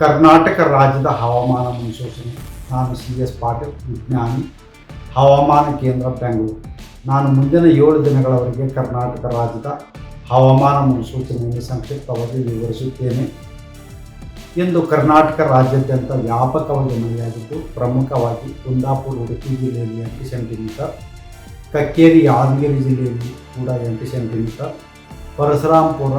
ಕರ್ನಾಟಕ ರಾಜ್ಯದ ಹವಾಮಾನ ಮುನ್ಸೂಚನೆ. ನಾನು ಸಿ ಎಸ್ ಪಾಟೀಲ್, ವಿಜ್ಞಾನಿ, ಹವಾಮಾನ ಕೇಂದ್ರ ಬೆಂಗಳೂರು. ನಾನು ಮುಂದಿನ ಏಳು ದಿನಗಳವರೆಗೆ ಕರ್ನಾಟಕ ರಾಜ್ಯದ ಹವಾಮಾನ ಮುನ್ಸೂಚನೆಯನ್ನು ಸಂಕ್ಷಿಪ್ತವಾಗಿ ವಿವರಿಸುತ್ತೇನೆ. ಇಂದು ಕರ್ನಾಟಕ ರಾಜ್ಯಾದ್ಯಂತ ವ್ಯಾಪಕವಾಗಿ ಮಳೆಯಾಗಿದ್ದು, ಪ್ರಮುಖವಾಗಿ ಕುಂದಾಪುರ, ಉಡುಪಿ ಜಿಲ್ಲೆಯಲ್ಲಿ ಎಂಟು ಸೆಂಟಿಮೀಟರ್, ಕಕ್ಕೇರಿ, ಯಾದಗಿರಿ ಜಿಲ್ಲೆಯಲ್ಲಿ ಕೂಡ ಎಂಟು ಸೆಂಟಿಮೀಟರ್, ಪರಶುರಾಂಪುರ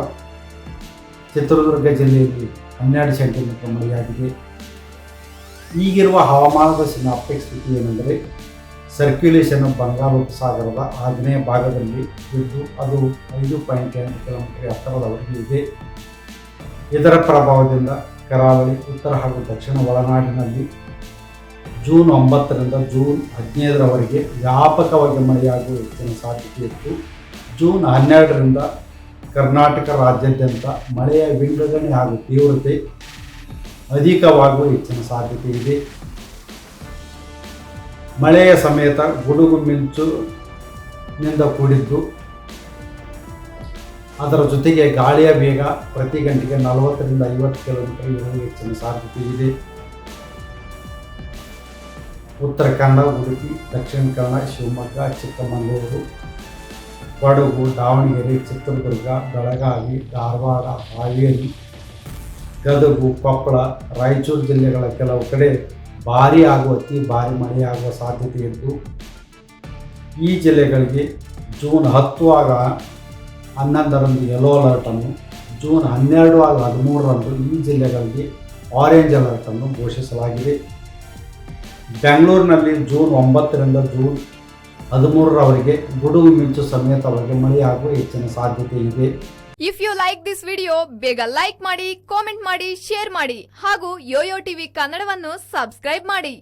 ಚಿತ್ರದುರ್ಗ ಜಿಲ್ಲೆಯಲ್ಲಿ ಹನ್ನೆರಡು ಸೆಂಟಿಮೀಟರ್ ಮಳೆಯಾಗಿದೆ. ಈಗಿರುವ ಹವಾಮಾನದ ಸಿನಾಪ್ಟಿಕ್ ಸ್ಥಿತಿ ಏನೆಂದರೆ ಸರ್ಕ್ಯುಲೇಷನ್ ಬಂಗಾಳ ಉಪಸಾಗರದ ಆಗ್ನೇಯ ಭಾಗದಲ್ಲಿ ಇದ್ದು ಅದು ಐದು ಪಾಯಿಂಟ್ ಎಂಟು ಕಿಲೋಮೀಟರ್ ಎತ್ತರದವರೆಗೆ ಇದೆ. ಇದರ ಪ್ರಭಾವದಿಂದ ಕರಾವಳಿ, ಉತ್ತರ ಹಾಗೂ ದಕ್ಷಿಣ ಒಳನಾಡಿನಲ್ಲಿ ಜೂನ್ ಒಂಬತ್ತರಿಂದ ಜೂನ್ ಹದಿನೈದರವರೆಗೆ ವ್ಯಾಪಕವಾಗಿ ಮಳೆಯಾಗುವ ಹೆಚ್ಚಿನ ಸಾಧ್ಯತೆ ಇತ್ತು ಜೂನ್ ಹನ್ನೆರಡರಿಂದ ಕರ್ನಾಟಕ ರಾಜ್ಯಾದ್ಯಂತ ಮಳೆಯ ವಿಂಗಡಣೆ ಹಾಗೂ ತೀವ್ರತೆ ಅಧಿಕವಾಗುವ ಹೆಚ್ಚಿನ ಸಾಧ್ಯತೆ ಇದೆ. ಮಳೆಯ ಸಮೇತ ಗುಡುಗು ಮಿಂಚುನಿಂದ ಕೂಡಿದ್ದು, ಅದರ ಜೊತೆಗೆ ಗಾಳಿಯ ವೇಗ ಪ್ರತಿ ಗಂಟೆಗೆ ನಲವತ್ತರಿಂದ ಐವತ್ತು ಕಿಲೋಮೀಟರ್ ಇರುವ ಹೆಚ್ಚಿನ ಸಾಧ್ಯತೆ ಇದೆ. ಉತ್ತರ ಕನ್ನಡ, ಉಡುಪಿ, ದಕ್ಷಿಣ ಕನ್ನಡ, ಶಿವಮೊಗ್ಗ, ಚಿಕ್ಕಮಗಳೂರು ಕೊಡಗು ದಾವಣಗೆರೆ, ಚಿತ್ರದುರ್ಗ, ಬೆಳಗಾವಿ, ಧಾರವಾಡ, ಹಾವೇರಿ, ಗದಗು, ಕೊಪ್ಪಳ, ರಾಯಚೂರು ಜಿಲ್ಲೆಗಳ ಕೆಲವು ಕಡೆ ಭಾರೀ ಆಗುವ ಅತಿ ಭಾರಿ ಮಳೆಯಾಗುವ ಸಾಧ್ಯತೆ ಇದ್ದು, ಈ ಜಿಲ್ಲೆಗಳಿಗೆ ಜೂನ್ ಹತ್ತು ಆಗ ಹನ್ನೊಂದರಂದು ಯೆಲ್ಲೋ ಅಲರ್ಟನ್ನು ಜೂನ್ ಹನ್ನೆರಡು ಆಗ ಹದಿಮೂರರಂದು ಈ ಜಿಲ್ಲೆಗಳಿಗೆ ಆರೆಂಜ್ ಅಲರ್ಟನ್ನು ಘೋಷಿಸಲಾಗಿದೆ. ಬೆಂಗಳೂರಿನಲ್ಲಿ ಜೂನ್ ಒಂಬತ್ತರಿಂದ ಜೂನ್ ಹದಿಮೂರರವರೆಗೆ ಗುಡುಗು ಮಿಂಚು ಸಮೇತವಾಗಿ ಮಳೆಯಾಗುವ ಹೆಚ್ಚಿನ ಸಾಧ್ಯತೆ ಇದೆ if you like this video ಬೇಗ ಲೈಕ್ ಮಾಡಿ ಕಾಮೆಂಟ್ ಮಾಡಿ ಶೇರ್ ಮಾಡಿ ಹಾಗೂ ಯೋಯೋ ಟಿವಿ ಕನ್ನಡವನ್ನು ಸಬ್ಸ್ಕ್ರೈಬ್ ಮಾಡಿ.